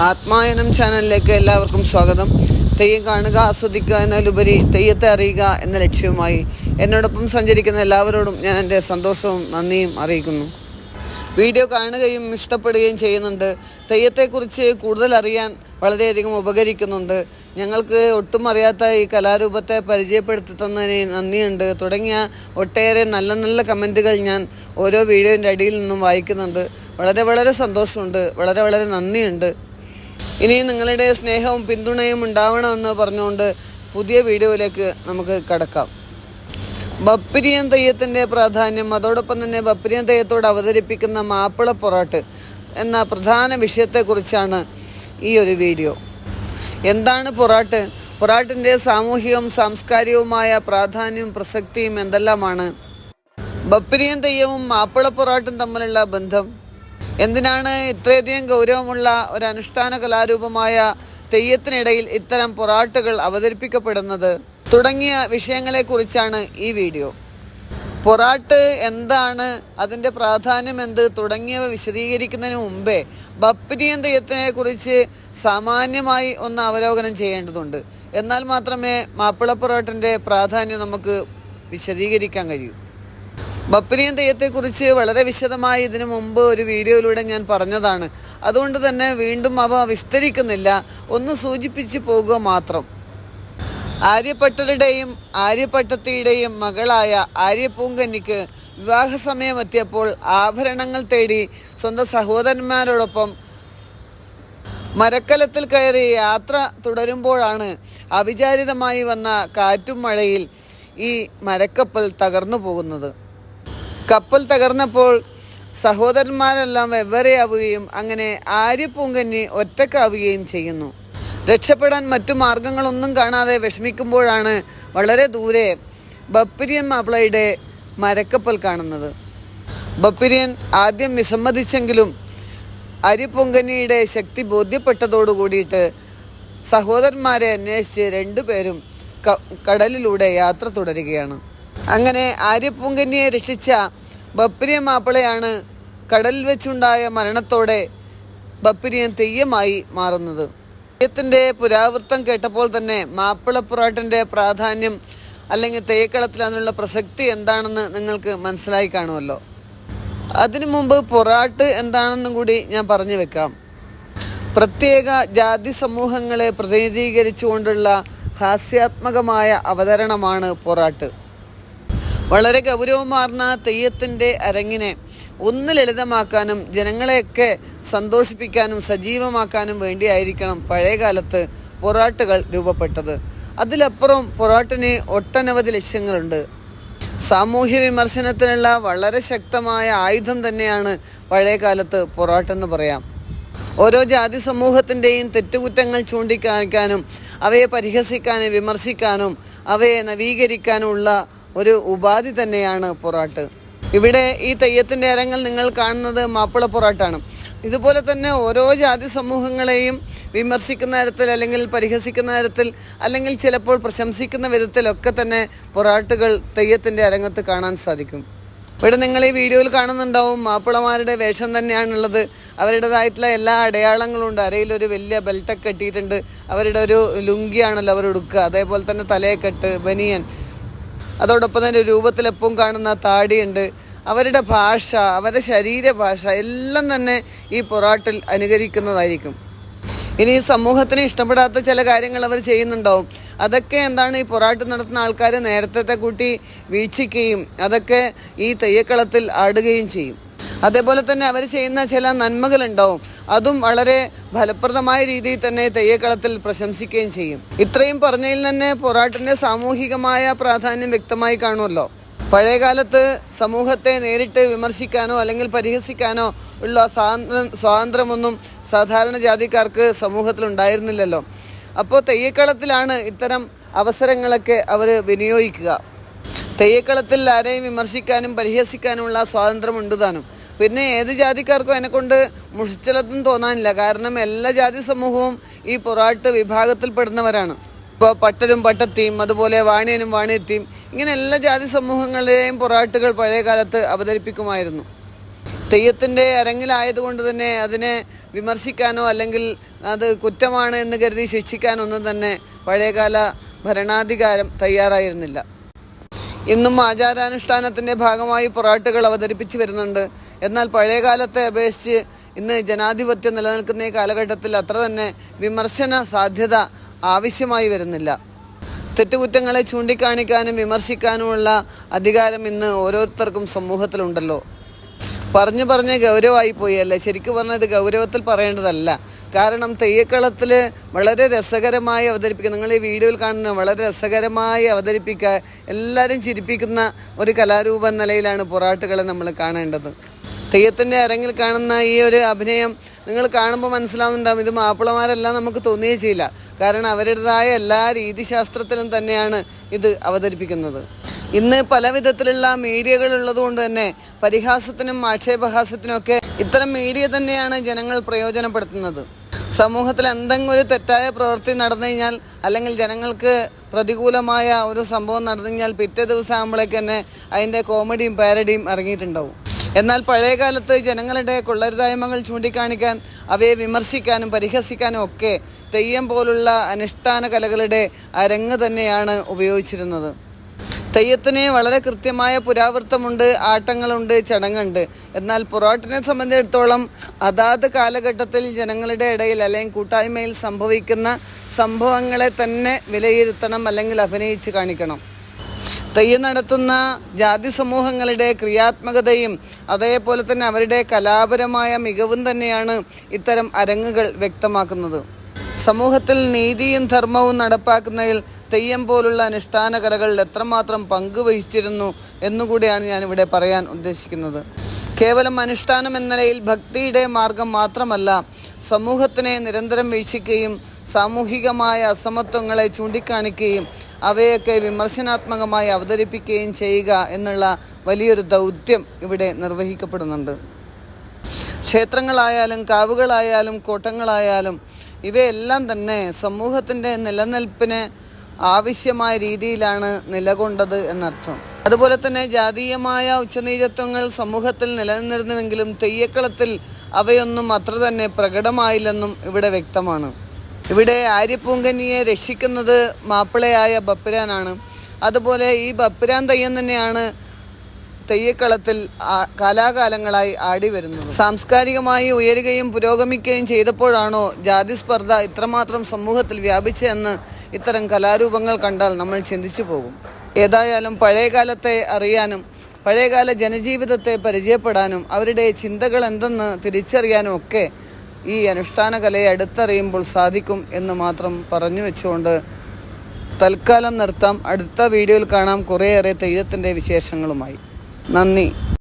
ആത്മായനം ചാനലിലേക്ക് എല്ലാവർക്കും സ്വാഗതം. തെയ്യം കാണുക ആസ്വദിക്കുക എന്നതിലുപരി തെയ്യത്തെ അറിയുക എന്ന ലക്ഷ്യവുമായി എന്നോടൊപ്പം സഞ്ചരിക്കുന്ന എല്ലാവരോടും ഞാൻ എന്റെ സന്തോഷവും നന്ദിയും അറിയിക്കുന്നു. വീഡിയോ കാണുകയും ഇഷ്ടപ്പെടുകയും ചെയ്യുന്നുണ്ട്. തെയ്യത്തെക്കുറിച്ച് കൂടുതൽ അറിയാൻ വളരെയധികം ഉപകരിക്കുന്നുണ്ട്. ഞങ്ങൾക്ക് ഒട്ടും അറിയാത്ത ഈ കലാരൂപത്തെ പരിചയപ്പെടുത്തി തന്നതിന് നന്ദിയുണ്ട്. തുടങ്ങിയ ഒട്ടേറെ നല്ല നല്ല കമന്റുകൾ ഞാൻ ഓരോ വീഡിയോന്റെ അടിയിൽ നിന്നും വായിക്കുന്നുണ്ട്. വളരെ വളരെ സന്തോഷമുണ്ട്. വളരെ വളരെ നന്ദിയുണ്ട്. ഇനിയും നിങ്ങളുടെ സ്നേഹവും പിന്തുണയും ഉണ്ടാവണമെന്ന് പറഞ്ഞുകൊണ്ട് പുതിയ വീഡിയോയിലേക്ക് നമുക്ക് കടക്കാം. ബപ്പിരിയൻ തെയ്യത്തിന്റെ പ്രാധാന്യം അതോടൊപ്പം തന്നെ ബപ്പിരിയൻ തെയ്യത്തോട് അവതരിപ്പിക്കുന്ന മാപ്പിള പൊറാട്ട് എന്ന പ്രധാന വിഷയത്തെക്കുറിച്ചാണ് ഈ ഒരു വീഡിയോ. എന്താണ് പൊറാട്ട്? പൊറാട്ടിന്റെ സാമൂഹികവും സാംസ്കാരികവുമായ പ്രാധാന്യവും പ്രസക്തിയും എന്തെല്ലാമാണ്? ബപ്പിരിയൻ തെയ്യവും മാപ്പിള പൊറാട്ടും തമ്മിലുള്ള ബന്ധം? എന്തിനാണ് ഇത്രയധികം ഗൗരവമുള്ള ഒരു അനുഷ്ഠാന കലാരൂപമായ തെയ്യത്തിനിടയിൽ ഇത്തരം പൊറാട്ടുകൾ അവതരിപ്പിക്കപ്പെടുന്നത്? തുടങ്ങിയ വിഷയങ്ങളെക്കുറിച്ചാണ് ഈ വീഡിയോ. പൊറാട്ട് എന്താണ്? അതിന്റെ പ്രാധാന്യം എന്ത്? തുടങ്ങിയവ വിശദീകരിക്കുന്നതിന് മുമ്പേ ബപ്പിരിയൻ തെയ്യത്തിനെ കുറിച്ച് സാമാന്യമായി ഒന്ന് അവലോകനം ചെയ്യേണ്ടതുണ്ട്. എന്നാൽ മാത്രമേ മാപ്പിള പൊറാട്ടിന്റെ പ്രാധാന്യം നമുക്ക് വിശദീകരിക്കാൻ കഴിയൂ. ബപ്പിനിയൻ തെയ്യത്തെക്കുറിച്ച് വളരെ വിശദമായി ഇതിനു മുമ്പ് ഒരു വീഡിയോയിലൂടെ ഞാൻ പറഞ്ഞതാണ്. അതുകൊണ്ട് തന്നെ വീണ്ടും അവ വിസ്തരിക്കുന്നില്ല. ഒന്ന് സൂചിപ്പിച്ച് പോകുക മാത്രം. ആര്യപ്പട്ടരുടെയും ആര്യപ്പട്ടത്തിയുടെയും മകളായ ആര്യപ്പൂങ്കന്നിക്ക് വിവാഹ സമയമെത്തിയപ്പോൾ ആഭരണങ്ങൾ തേടി സ്വന്തം സഹോദരന്മാരോടൊപ്പം മരക്കലത്തിൽ കയറി യാത്ര തുടരുമ്പോഴാണ് അവിചാരിതമായി വന്ന കാറ്റും മഴയിൽ ഈ മരക്കപ്പൽ തകർന്നു പോകുന്നത്. കപ്പൽ തകർന്നപ്പോൾ സഹോദരന്മാരെല്ലാം വെവ്വേറെയാവുകയും അങ്ങനെ ആര്യപ്പൂങ്കന്നി ഒറ്റക്കാവുകയും ചെയ്യുന്നു. രക്ഷപ്പെടാൻ മറ്റു മാർഗങ്ങളൊന്നും കാണാതെ വിഷമിക്കുമ്പോഴാണ് വളരെ ദൂരെ ബപ്പിരിയൻ മാപ്പിളയുടെ മരക്കപ്പൽ കാണുന്നത്. ബപ്പിരിയൻ ആദ്യം വിസമ്മതിച്ചെങ്കിലും അരിപ്പൊങ്കനിയുടെ ശക്തി ബോധ്യപ്പെട്ടതോടു കൂടിയിട്ട് സഹോദരന്മാരെ അന്വേഷിച്ച് രണ്ടുപേരും കടലിലൂടെ യാത്ര തുടരുകയാണ്. അങ്ങനെ ആര്യപ്പൂങ്കന്നിയെ രക്ഷിച്ച ബപ്പിരിയ മാപ്പിളയാണ് കടലിൽ വെച്ചുണ്ടായ മരണത്തോടെ ബപ്പിരിയൻ തെയ്യമായി മാറുന്നത്. തെയ്യത്തിന്റെ പുരാവൃത്തം കേട്ടപ്പോൾ തന്നെ മാപ്പിളപ്പുറാട്ടിന്റെ പ്രാധാന്യം അല്ലെങ്കിൽ തെയ്യക്കളത്തിൽ അതിനുള്ള പ്രസക്തി എന്താണെന്ന് നിങ്ങൾക്ക് മനസ്സിലായി കാണുമല്ലോ. അതിനു മുമ്പ് പൊറാട്ട് എന്താണെന്നും കൂടി ഞാൻ പറഞ്ഞു വെക്കാം. പ്രത്യേക ജാതി സമൂഹങ്ങളെ പ്രതിനിധീകരിച്ചുകൊണ്ടുള്ള ഹാസ്യാത്മകമായ അവതരണമാണ് പൊറാട്ട്. വളരെ ഗൗരവമാർന്ന തെയ്യത്തിന്റെ അരങ്ങിനെ ഒന്ന് ലളിതമാക്കാനും ജനങ്ങളെയൊക്കെ സന്തോഷിപ്പിക്കാനും സജീവമാക്കാനും വേണ്ടിയായിരിക്കണം പഴയകാലത്ത് പൊറാട്ടുകൾ രൂപപ്പെട്ടത്. അതിലപ്പുറം പൊറാട്ടിന് ഒട്ടനവധി ലക്ഷ്യങ്ങളുണ്ട്. സാമൂഹ്യ വിമർശനത്തിനുള്ള വളരെ ശക്തമായ ആയുധം തന്നെയാണ് പഴയകാലത്ത് പൊറാട്ടെന്ന് പറയാം. ഓരോ ജാതി സമൂഹത്തിന്റെയും തെറ്റുകുറ്റങ്ങൾ ചൂണ്ടിക്കാണിക്കാനും അവയെ പരിഹസിക്കാനും വിമർശിക്കാനും അവയെ നവീകരിക്കാനുമുള്ള ഒരു ഉപാധി തന്നെയാണ് പൊറാട്ട്. ഇവിടെ ഈ തെയ്യത്തിന്റെ അരങ്ങൾ നിങ്ങൾ കാണുന്നത് മാപ്പിള പൊറാട്ടാണ്. ഇതുപോലെ തന്നെ ഓരോ ജാതി സമൂഹങ്ങളെയും വിമർശിക്കുന്ന തരത്തിൽ അല്ലെങ്കിൽ പരിഹസിക്കുന്ന തരത്തിൽ അല്ലെങ്കിൽ ചിലപ്പോൾ പ്രശംസിക്കുന്ന വിധത്തിലൊക്കെ തന്നെ പൊറാട്ടുകൾ തെയ്യത്തിന്റെ അരങ്ങത്ത് കാണാൻ സാധിക്കും. ഇവിടെ നിങ്ങൾ ഈ വീഡിയോയിൽ കാണുന്നുണ്ടാവും മാപ്പിളമാരുടെ വേഷം തന്നെയാണുള്ളത്. അവരുടേതായിട്ടുള്ള എല്ലാ അടയാളങ്ങളും ഉണ്ട് അരയിൽ ഒരു വലിയ ബെൽറ്റൊക്കെ കെട്ടിയിട്ടുണ്ട്. അവരുടെ ഒരു ലുങ്കിയാണല്ലോ അവർ ഉടുക്കുക. അതേപോലെ തന്നെ തലയെക്കെട്ട് ബനിയൻ അതോടൊപ്പം തന്നെ രൂപത്തിൽ എപ്പോഴും കാണുന്ന താടിയുണ്ട്. അവരുടെ ഭാഷ അവരുടെ ശരീരഭാഷ എല്ലാം തന്നെ ഈ പൊറാട്ടിൽ അനുകരിക്കുന്നതായിരിക്കും. ഇനി സമൂഹത്തിന് ഇഷ്ടപ്പെടാത്ത ചില കാര്യങ്ങൾ അവർ ചെയ്യുന്നുണ്ടാവും. അതൊക്കെ എന്താണ് ഈ പൊറാട്ട് നടത്തുന്ന ആൾക്കാർ നേരത്തെ കൂട്ടി വീക്ഷിക്കുകയും അതൊക്കെ ഈ തെയ്യക്കളത്തിൽ ആടുകയും ചെയ്യും. അതേപോലെ തന്നെ അവർ ചെയ്യുന്ന ചില നന്മകളുണ്ടാവും. അതും വളരെ ഫലപ്രദമായ രീതിയിൽ തന്നെ തെയ്യക്കളത്തിൽ പ്രശംസിക്കുകയും ചെയ്യും. ഇത്രയും പറഞ്ഞതിൽ തന്നെ പൊറാട്ടിന്റെ സാമൂഹികമായ പ്രാധാന്യം വ്യക്തമായി കാണുമല്ലോ. പഴയകാലത്ത് സമൂഹത്തെ നേരിട്ട് വിമർശിക്കാനോ അല്ലെങ്കിൽ പരിഹസിക്കാനോ ഉള്ള സ്വാതന്ത്ര്യം സ്വാതന്ത്ര്യമൊന്നും സാധാരണ ജാതിക്കാർക്ക് സമൂഹത്തിൽ ഉണ്ടായിരുന്നില്ലല്ലോ. അപ്പോൾ തെയ്യക്കളത്തിലാണ് ഇത്തരം അവസരങ്ങളൊക്കെ അവർ വിനിയോഗിക്കുക. തെയ്യക്കളത്തിൽ ആരെയും വിമർശിക്കാനും പരിഹസിക്കാനുമുള്ള സ്വാതന്ത്ര്യമുണ്ട് താനും. പിന്നെ ഏത് ജാതിക്കാർക്കും എന്നെക്കൊണ്ട് മുഷിച്ചിലത്തും തോന്നാനില്ല. കാരണം എല്ലാ ജാതി സമൂഹവും ഈ പൊറാട്ട് വിഭാഗത്തിൽപ്പെടുന്നവരാണ്. ഇപ്പോൾ പട്ടരും പട്ടത്തിയും അതുപോലെ വാണിയനും വാണിയത്തിയും ഇങ്ങനെ എല്ലാ ജാതി സമൂഹങ്ങളുടെയും പൊറാട്ടുകൾ പഴയ കാലത്ത് അവതരിപ്പിക്കുമായിരുന്നു. തെയ്യത്തിന്റെ അരങ്ങിലായതുകൊണ്ട് തന്നെ അതിനെ വിമർശിക്കാനോ അല്ലെങ്കിൽ അത് കുറ്റമാണ് എന്ന് കരുതി ശിക്ഷിക്കാനൊന്നും തന്നെ പഴയകാല ഭരണാധികാരം തയ്യാറായിരുന്നില്ല. ഇന്നും ആചാരാനുഷ്ഠാനത്തിന്റെ ഭാഗമായി പൊറാട്ടുകൾ അവതരിപ്പിച്ചു വരുന്നുണ്ട്. എന്നാൽ പഴയ കാലത്തെ അപേക്ഷിച്ച് ഇന്ന് ജനാധിപത്യം നിലനിൽക്കുന്ന ഈ കാലഘട്ടത്തിൽ അത്ര തന്നെ വിമർശന സാധ്യത ആവശ്യമായി വരുന്നില്ല. തെറ്റുകുറ്റങ്ങളെ ചൂണ്ടിക്കാണിക്കാനും വിമർശിക്കാനുമുള്ള അധികാരം ഇന്ന് ഓരോരുത്തർക്കും സമൂഹത്തിലുണ്ടല്ലോ. പറഞ്ഞു പറഞ്ഞ് ഗൗരവമായി പോയി അല്ലേ? ശരിക്കും പറഞ്ഞത് ഗൗരവത്തിൽ പറയേണ്ടതല്ല. കാരണം തെയ്യക്കളത്തിൽ വളരെ രസകരമായി അവതരിപ്പിക്കുക. നിങ്ങൾ ഈ വീഡിയോയിൽ കാണുന്ന വളരെ രസകരമായി അവതരിപ്പിക്കുക. എല്ലാവരും ചിരിപ്പിക്കുന്ന ഒരു കലാരൂപ നിലയിലാണ് പൊറാട്ടുകളെ നമ്മൾ കാണേണ്ടത്. തെയ്യത്തിന്റെ അരങ്ങിൽ കാണുന്ന ഈ ഒരു അഭിനയം നിങ്ങൾ കാണുമ്പോൾ മനസ്സിലാവുന്നുണ്ടാവും. ഇത് മാപ്പിളമാരെല്ലാം നമുക്ക് തോന്നുകയേ ചെയ്യില്ല. കാരണം അവരുടേതായ എല്ലാ രീതിശാസ്ത്രത്തിലും തന്നെയാണ് ഇത് അവതരിപ്പിക്കുന്നത്. ഇന്ന് പല വിധത്തിലുള്ള മീഡിയകൾ ഉള്ളതുകൊണ്ട് തന്നെ പരിഹാസത്തിനും ആക്ഷേപഹാസത്തിനും ഒക്കെ ഇത്തരം മീഡിയ തന്നെയാണ് ജനങ്ങൾ പ്രയോജനപ്പെടുത്തുന്നത്. സമൂഹത്തിൽ എന്തെങ്കിലും ഒരു തെറ്റായ പ്രവൃത്തി നടന്നു കഴിഞ്ഞാൽ അല്ലെങ്കിൽ ജനങ്ങൾക്ക് പ്രതികൂലമായ ഒരു സംഭവം നടന്നു കഴിഞ്ഞാൽ പിറ്റേ ദിവസം ആകുമ്പോഴേക്ക് തന്നെ അതിന്റെ കോമഡിയും പാരഡിയും ഇറങ്ങിയിട്ടുണ്ടാവും. എന്നാൽ പഴയ കാലത്ത് ജനങ്ങളുടെ കൊള്ളരുതായ്മകൾ ചൂണ്ടിക്കാണിക്കാൻ അവയെ വിമർശിക്കാനും പരിഹസിക്കാനും ഒക്കെ തെയ്യം പോലുള്ള അനുഷ്ഠാന കലകളുടെ അരങ്ങ് തന്നെയാണ് ഉപയോഗിച്ചിരുന്നത്. തെയ്യത്തിന് വളരെ കൃത്യമായ പുരാവൃത്തമുണ്ട് ആട്ടങ്ങളുണ്ട് ചടങ്ങുണ്ട്. എന്നാൽ പൊറോട്ടിനെ സംബന്ധിച്ചിടത്തോളം അതാത് കാലഘട്ടത്തിൽ ജനങ്ങളുടെ ഇടയിൽ അല്ലെങ്കിൽ കൂട്ടായ്മയിൽ സംഭവിക്കുന്ന സംഭവങ്ങളെ തന്നെ വിലയിരുത്തണം അല്ലെങ്കിൽ അഭിനയിച്ച് കാണിക്കണം. തെയ്യം നടത്തുന്ന ജാതി സമൂഹങ്ങളുടെ ക്രിയാത്മകതയും അതേപോലെ തന്നെ അവരുടെ കലാപരമായ മികവും തന്നെയാണ് ഇത്തരം അരങ്ങുകൾ വ്യക്തമാക്കുന്നത്. സമൂഹത്തിൽ നീതിയും ധർമ്മവും നടപ്പാക്കുന്നതിൽ തെയ്യം പോലുള്ള അനുഷ്ഠാന കലകളിൽ എത്രമാത്രം പങ്കുവഹിച്ചിരുന്നു എന്നുകൂടിയാണ് ഞാനിവിടെ പറയാൻ ഉദ്ദേശിക്കുന്നത്. കേവലം അനുഷ്ഠാനം എന്ന നിലയിൽ ഭക്തിയുടെ മാർഗം മാത്രമല്ല സമൂഹത്തിനെ നിരന്തരം വീക്ഷിക്കുകയും സാമൂഹികമായ അസമത്വങ്ങളെ ചൂണ്ടിക്കാണിക്കുകയും അവയൊക്കെ വിമർശനാത്മകമായി അവതരിപ്പിക്കുകയും ചെയ്യുക എന്നുള്ള വലിയൊരു ദൗത്യം ഇവിടെ നിർവഹിക്കപ്പെടുന്നുണ്ട്. ക്ഷേത്രങ്ങളായാലും കാവുകളായാലും കോട്ടങ്ങളായാലും ഇവയെല്ലാം തന്നെ സമൂഹത്തിന്റെ നിലനിൽപ്പിന് ആവശ്യമായ രീതിയിലാണ് നിലകൊണ്ടത് എന്നർത്ഥം. അതുപോലെ തന്നെ ജാതീയമായ ഉച്ചനീചത്വങ്ങൾ സമൂഹത്തിൽ നിലനിന്നിരുന്നുവെങ്കിലും തെയ്യക്കളത്തിൽ അവയൊന്നും അത്ര തന്നെ പ്രകടമായില്ലെന്നും ഇവിടെ വ്യക്തമാണ്. ഇവിടെ ആര്യപ്പൂങ്കന്നിയെ രക്ഷിക്കുന്നത് മാപ്പിളയായ ബപ്പിരാനാണ്. അതുപോലെ ഈ ബപ്പിരാൻ തെയ്യം തന്നെയാണ് തെയ്യക്കളത്തിൽ കാലാകാലങ്ങളായി ആടി വരുന്നത്. സാംസ്കാരികമായി ഉയരുകയും പുരോഗമിക്കുകയും ചെയ്തപ്പോഴാണോ ജാതി സ്പർദ്ധ ഇത്രമാത്രം സമൂഹത്തിൽ വ്യാപിച്ചതെന്ന് ഇത്തരം കലാരൂപങ്ങൾ കണ്ടാൽ നമ്മൾ ചിന്തിച്ചു പോകും. ഏതായാലും പഴയകാലത്തെ അറിയാനും പഴയകാല ജനജീവിതത്തെ പരിചയപ്പെടാനും അവരുടെ ചിന്തകൾ എന്തെന്ന് തിരിച്ചറിയാനും ഒക്കെ ഈ അനുഷ്ഠാന കലയെ അടുത്തറിയുമ്പോൾ സാധിക്കും എന്ന് മാത്രം പറഞ്ഞു വെച്ചുകൊണ്ട് തൽക്കാലം നിർത്താം. അടുത്ത വീഡിയോയിൽ കാണാം. കുറേയേറെ തെയ്യത്തിന്റെ വിശേഷങ്ങളുമായി. നന്ദി.